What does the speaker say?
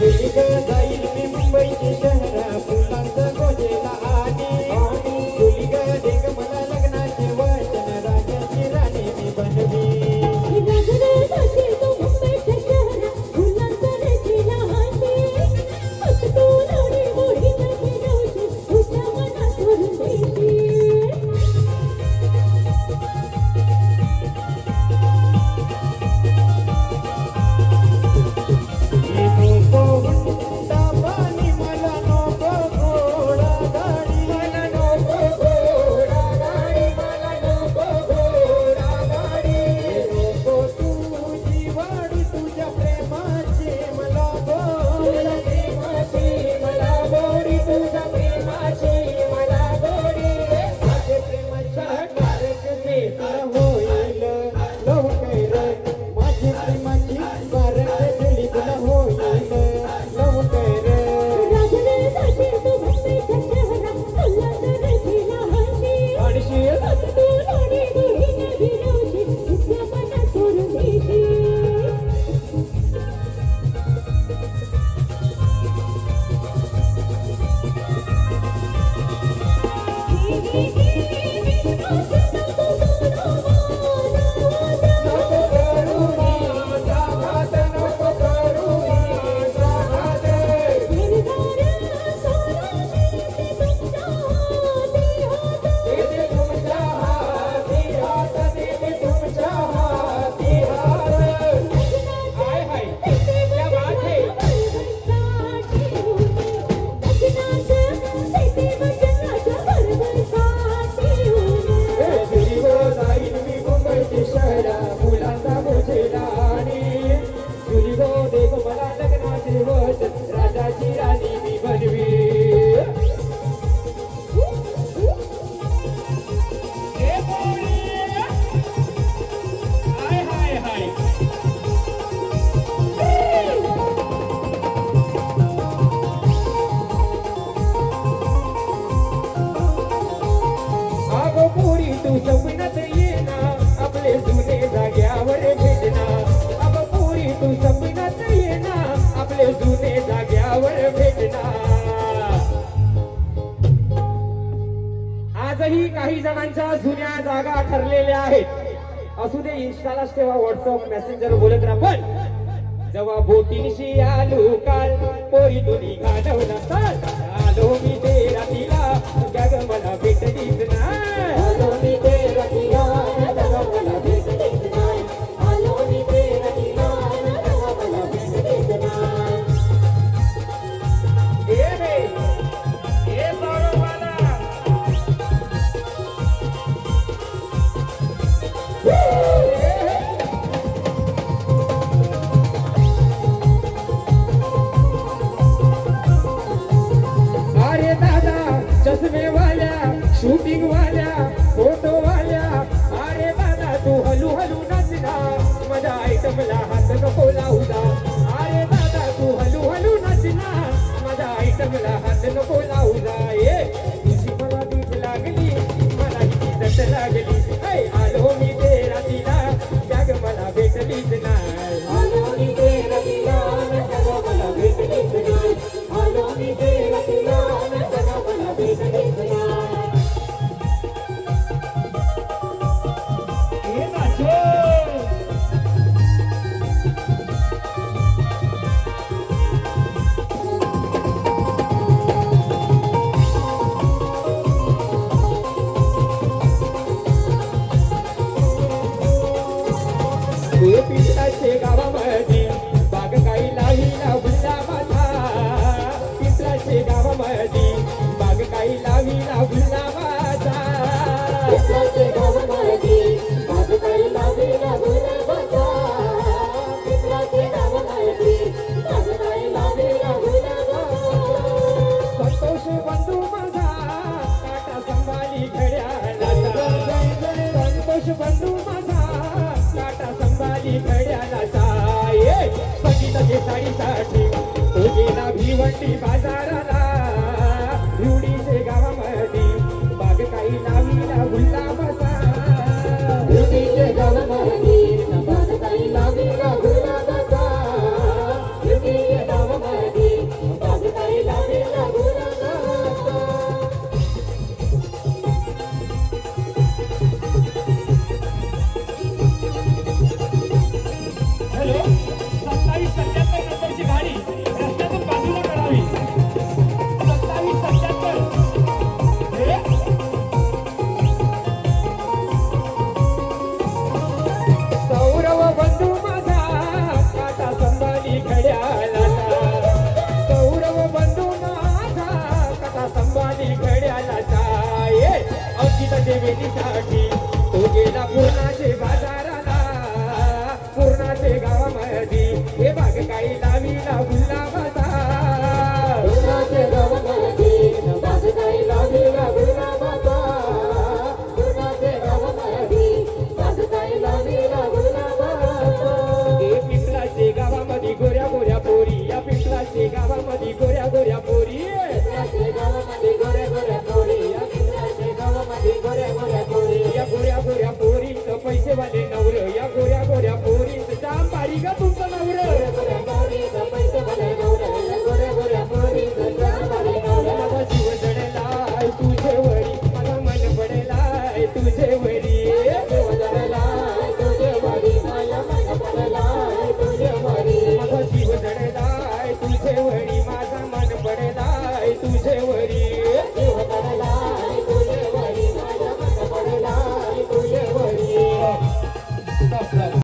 দিকে काही जणांच्या जुन्या जागा ठरलेल्या आहेत. असू दे इन्स्टाला तेव्हा व्हॉट्सअप मेसेंजर बोलत राहा. पण जेव्हा बोटीशी आलू काल पोरी दुनिया Nasıl benim गोपी से गावा 李白ฟ้ సాక్షిత దేవికి సాక్షి